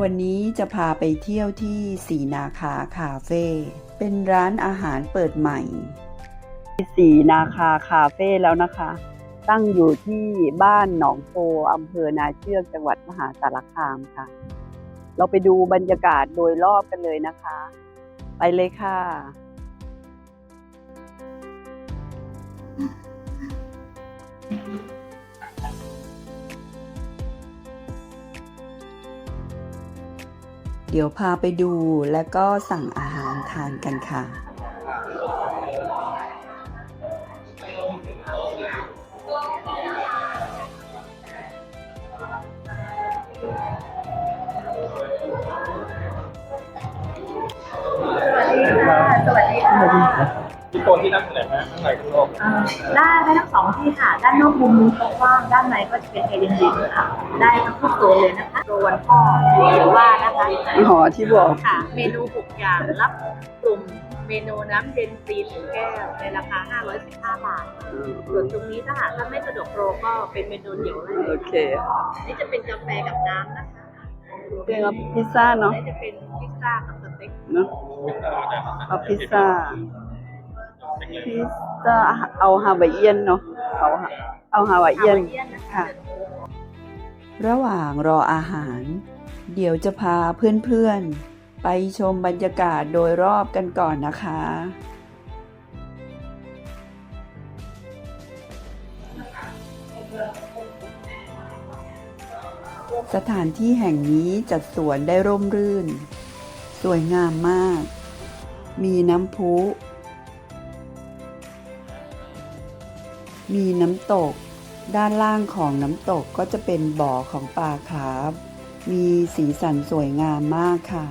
วันนี้จะพาไปเที่ยวที่สีนาคาคาเฟ่ เป็นร้านอาหารเปิดใหม่ สีนาคาคาเฟ่แล้วนะคะ ตั้งอยู่ที่บ้านหนองโพอำเภอนาเชือกจังหวัดมหาสารคามค่ะ เราไปดูบรรยากาศโดยรอบกันเลยนะคะ ไปเลยค่ะ เดี๋ยวพาไปดูแล้วก็สั่งอาหารทานกันค่ะ สวัสดีค่ะ มีโซนที่นั่งไหนไหมข้างในข้างนอกเอ่อได้ได้ทั้งสองที่ค่ะ ด้านนอกมุมนู้นกว้างด้านในก็จะเป็นแอร์เย็นๆค่ะ ได้ทั้งทุกโซนเลยนะคะโซนวันพ่อหรือว่านะคะหอที่บอก ค่ะ เมนูหกอย่างรับกลุ่มเมนูน้ำเย็นฟรีหนึ่งแก้วในราคา 515 บาท ส่วนตรงนี้ถ้าหากท่านไม่สะดวกโปรก็เป็นเมนูเดี่ยวได้โอเคนี่จะเป็นกาแฟกับน้ำนะคะเรียกว่าพิซซ่าเนาะนี่จะเป็นพิซซ่ากับสเต็กเนาะเอาพิซซ่า พิซซ่าเอาฮาวายเอียนเนาะเอาเอาฮาวายเอียนฮาวาเอียนค่ะ ระหว่างรออาหาร เดี๋ยวจะพาเพื่อนๆ ไปชมบรรยากาศโดยรอบกันก่อนนะคะ สถานที่แห่งนี้จัดสวนได้ร่มรื่น สวยงามมาก มีน้ำพุ มีน้ำตก ด้านล่างของน้ำตกก็จะเป็นบ่อของปลาคาร์ฟมีสีสันสวยงามมากค่ะ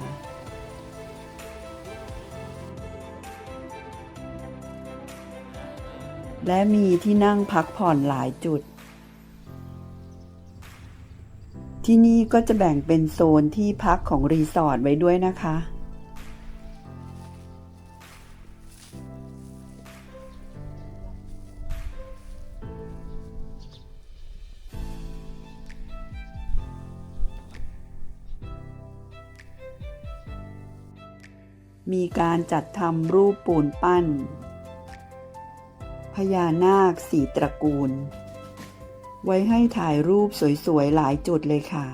และมีที่นั่งพักผ่อนหลายจุด ที่นี่ก็จะแบ่งเป็นโซนที่พักของรีสอร์ทไว้ด้วยนะคะ มีการจัดทำรูปปูนปั้น พญานาคสีตระกูล ไว้ให้ถ่ายรูปสวยๆ หลายจุดเลยค่ะ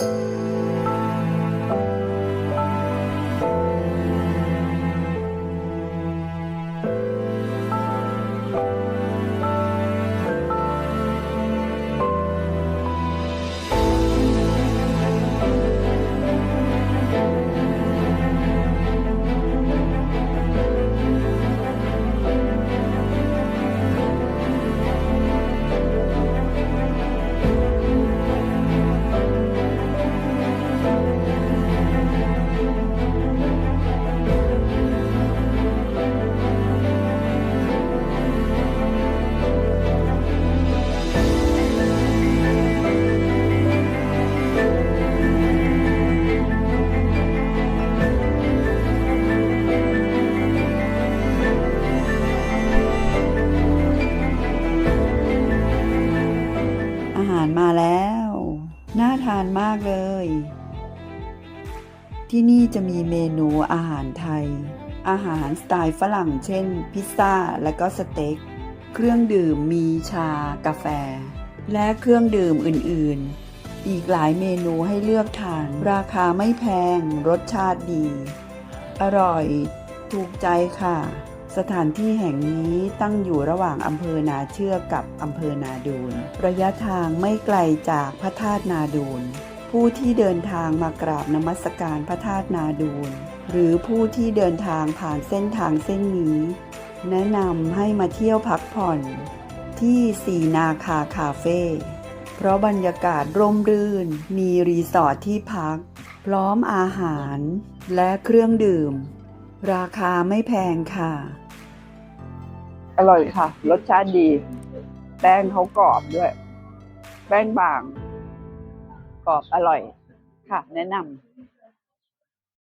อาารมาแล้ว น่าทานมากเลย ที่นี่จะมีเมนูอาหารไทย อาหารสไตล์ฝรั่งเช่น พิซซ่าและก็สเต็ก เครื่องดื่มมีชากาแฟ และเครื่องดื่มอื่น ๆ อีกหลายเมนูให้เลือกทาน ราคาไม่แพง รสชาติดี อร่อย ถูกใจค่ะ สถานที่แห่งนี้ตั้งอยู่ระหว่างอำเภอนาเชือกกับอำเภอนาดูน ระยะทางไม่ไกลจากพระธาตุนาดูน ผู้ที่เดินทางมากราบนมัสการพระธาตุนาดูน หรือผู้ที่เดินทางผ่านเส้นทางเส้นนี้ แนะนำให้มาเที่ยวพักผ่อน ที่สีนาคาคาเฟ่เพราะบรรยากาศร่มรื่น มีรีสอร์ทที่พัก พร้อมอาหารและเครื่องดื่ม ราคาไม่แพงค่ะ อร่อยค่ะ รสชาติดี แป้งเขากรอบด้วย แป้งบาง กรอบอร่อย ค่ะ แนะนำ